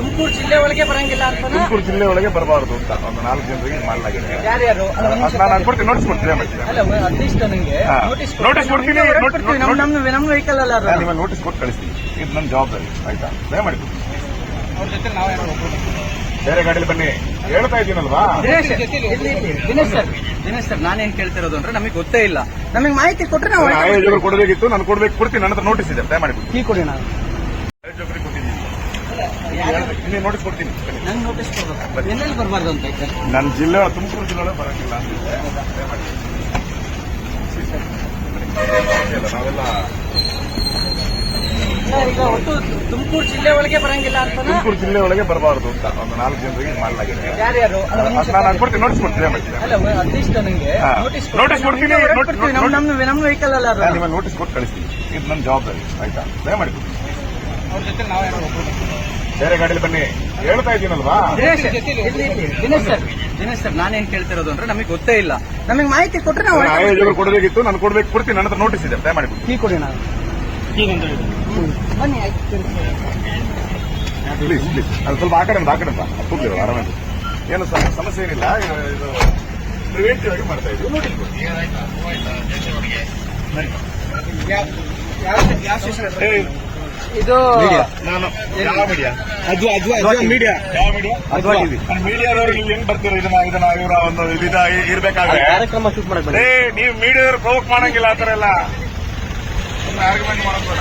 ತುಮಕೂರು ಜಿಲ್ಲೆ ಒಳಗೆ ಬರಂಗಿಲ್ಲ ಅಂತ ತುಮಕೂರು ಜಿಲ್ಲೆ ಒಳಗೆ ಬರಬಾರದು ಅಂತ ಒಂದು ನಾಲ್ಕು ಜನರಿಗೆ ಮಾಡಲಾಗಿದೆ. ಯಾರ್ಯಾರು ನಾನು ನೋಟಿಸ್ ಕೊಡ್ತೀನಿ ಅಟ್ಲೀಸ್ಟ್ ನನಗೆ. ನೋಟಿಸ್ ಕೊಡ್ತೀನಿ, ನೋಟ್- ನೋಟ್- ನಮ್ ನಮ್ ನಮ್ ವೆಹಿಕಲ್ ಅಲ್ಲ ನಿಮ್ಮ ನಾನು ನೋಟಿಸ್ ಕೊಟ್ಟು ಕಳಿಸ್ತೀನಿ. ಇದು ನಮ್ಮ ಜವಾಬ್ದಾರಿ ಆಯ್ತಾ? ದಯಮಾಡಿ ಬೇರೆ ಗಾಡಿಲಿ ಬನ್ನಿ. ಹೇಳ್ತಾ ಇದೀನಲ್ವಾ ದಿನೇಶ್ ಸರ್ ದಿನೇಶ್ ಸರ್ ನಾನೇನ್ ಕೇಳ್ತಿರೋದು ಅಂದ್ರೆ ನಮಗೆ ಗೊತ್ತೇ ಇಲ್ಲ. ನಮಗೆ ಮಾಹಿತಿ ಕೊಟ್ಟರೆ ನಾವು ನಾನು ಕೊಡಬೇಕಿತ್ತು ನಾನು ಕೊಡ್ಬೇಕು ಕೊಡ್ತೀನಿ ನನ್ನ ಹತ್ರ ನೋಟಿಸ್ ಇದೆ. ದಯಮಾಡಿ ಕೊಡಿ. ಕೀ ಕೊಡಿ ನಾವು ಆಯೋಜಕರಿಗೆ ಕೊಟ್ಟಿದ್ದೀನಿ ಇಲ್ಲಿ ನೋಟಿಸ್ ಕೊಡ್ತೀನಿ. ನಂಗೆ ನೋಟಿಸ್ ಕೊಡ್ಬೇಕು. ಎಲ್ಲೆಲ್ಲಿ ಬರಬಾರ್ದು ಅಂತ ನನ್ನ ಜಿಲ್ಲೆ ತುಮಕೂರು ಜಿಲ್ಲೆ ನಾವೆಲ್ಲ ಈಗ ಒಟ್ಟು ತುಮಕೂರು ಜಿಲ್ಲೆ ಒಳಗೆ ಬರಂಗಿಲ್ಲ ಅಂತ ತುಮಕೂರು ಜಿಲ್ಲೆ ಒಳಗೆ ಬರಬಾರದು ಅಂತ ಒಂದು ನಾಲ್ಕು ಜನರಿಗೆ ಮಾಡಲಾಗಿದೆ. ಯಾರ್ಯಾರು ನಾನು ಕೊಡ್ತೀನಿ ನೋಟಿಸ್ ಕೊಡ್ತೀನಿ ದಯಮಾಡಿ ಅಲ್ಲ ಅಟ್ಲೀಸ್ಟ್ ನನಗೆ ಹಾ. ನೋಟಿಸ್ ನೋಟಿಸ್ ಕೊಡ್ತೀನಿ, ವೆಹಿಕಲ್ ಅಲ್ಲ ನಿಮಗೆ ನೋಟಿಸ್ ಕೊಟ್ಟು ಕಳಿಸ್ತೀನಿ. ಇದು ನನ್ನ ಜವಾಬ್ದಾರಿ ಆಯ್ತಾ? ದಯಮಾಡಿ ಕೊಡಿ. ಬೇರೆ ಗಾಡಿಯಲ್ಲಿ ಬನ್ನಿ. ಹೇಳ್ತಾ ಇದ್ದೀನಲ್ವಾ? ದಿನೇಶ್. ದಿನೇಶ್ ಸರ್. ದಿನೇಶ್ ಸರ್ ನಾನೇನ್ ಕೇಳ್ತಿರೋದು ಅಂದ್ರೆ ನಮಗೆ ಗೊತ್ತೇ ಇಲ್ಲ. ನಮಗೆ ಮಾಹಿತಿ ಕೊಟ್ರೆ ನಾವು ಆಯೋಜಕರು ಕೊಡಬೇಕಿತ್ತು ನಾನು ಕೊಡ್ಬೇಕು ಕೊಡ್ತೀನಿ ನನ್ನ ಹತ್ರ ನೋಟಿಸ್ ಇದೆ ದಯಮಾಡಿ ಮಾಡಿ ಕೀ ಕೊಡಿ ನಾನು ಬನ್ನಿ ಪ್ಲೀಸ್ ಪ್ಲೀಸ್ ಅದು ಸ್ವಲ್ಪ ಆ ಕಡೆ ಆ ಕಡೆ ಬಾ ಕೂಡ್ಲಿ ಆರಾಮಾಗಿ. ಏನು ಸರ್ ಸಮಸ್ಯೆ ಏನಿಲ್ಲ? ಇದು ಪ್ರಿವೆಂಟಿವ್ ಆಗಿ ಮಾಡ್ತಾ ಇದ್ದೀವಿ. ನೋಟಿಸ್ ಕೊಡಿ ಏ, ಇದು ನಾನು ಯಾವ ಮೀಡಿಯಾ ಅದು ಅದು ಅದು ಮೀಡಿಯಾ ಯಾವ ಮೀಡಿಯಾ ಅದ್ವಾ TV. ಮೀಡಿಯಾದವ್ರು ನೀವು ಹೆಂಗ್ ಬರ್ತೀರ? ಇದನ್ನ ಇದನ್ನ ಇವರ ಒಂದು ಇರ್ಬೇಕಾದ್ರೆ. ಕಾರ್ಯಕ್ರಮ ಶೂಟ್ ಮಾಡಕ್ ಏ ನೀವು ಮೀಡಿಯಾದವ್ರು ಪ್ರವೋಕ್ ಮಾಡಂಗಿಲ್ಲ ಆ ಥರ ಎಲ್ಲ. ಆರ್ಗ್ಯುಮೆಂಟ್ ಬೇಡ.